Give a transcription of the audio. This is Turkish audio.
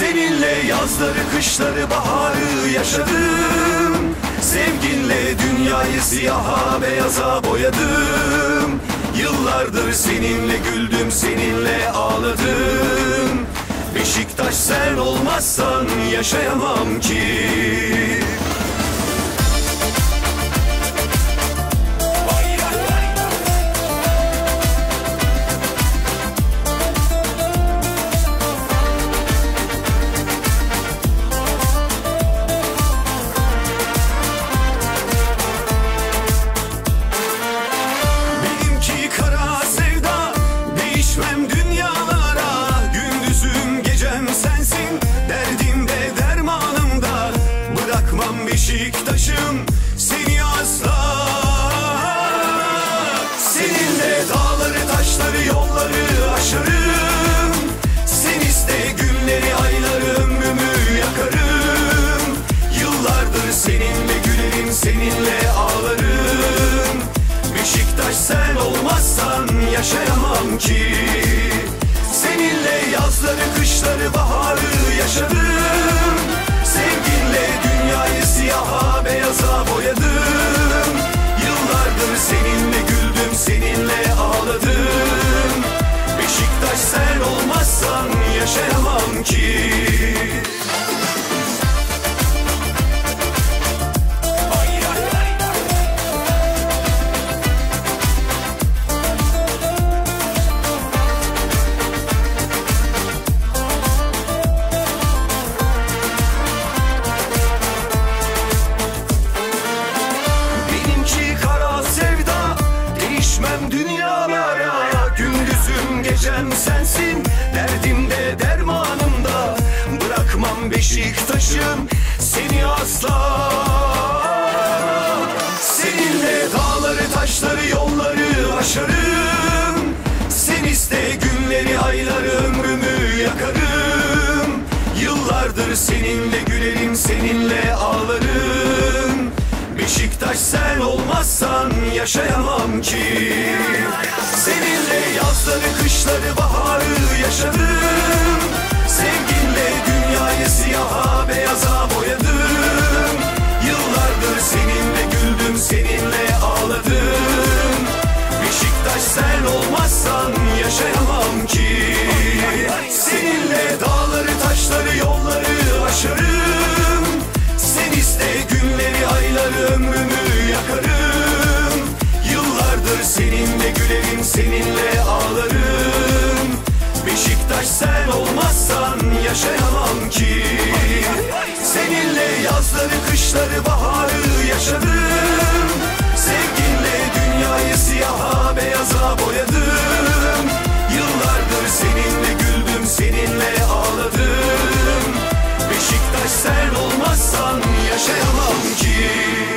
Seninle yazları, kışları, baharı yaşadım. Sevginle dünyayı siyaha beyaza boyadım. Yıllardır seninle güldüm, seninle ağladım. Beşiktaş sen olmazsan yaşayamam ki Beşiktaş'ım Seni asla. Seninle dağları taşları yolları aşarım. Sen iste günleri ayları ömrümü yakarım. Yıllardır seninle gülerim seninle ağlarım. Beşiktaş sen olmazsan yaşayamam ki Gecem sensin Derdimde dermanımda Bırakmam Beşiktaş'ım Seni asla. Seninle dağları taşları yolları aşarım. Sen iste günleri ayları ömrümü yakarım. Yıllardır seninle gülerim seninle ağlarım. Beşiktaş sen olmazsan yaşayamam ki özlerim seninle ağlarım. Beşiktaş sen olmazsan yaşayamam ki. Seninle yazları kışları baharı yaşadım. Sevginle dünyayı siyaha beyaza boyadım. Yıllardır seninle güldüm seninle ağladım. Beşiktaş sen olmazsan yaşayamam ki.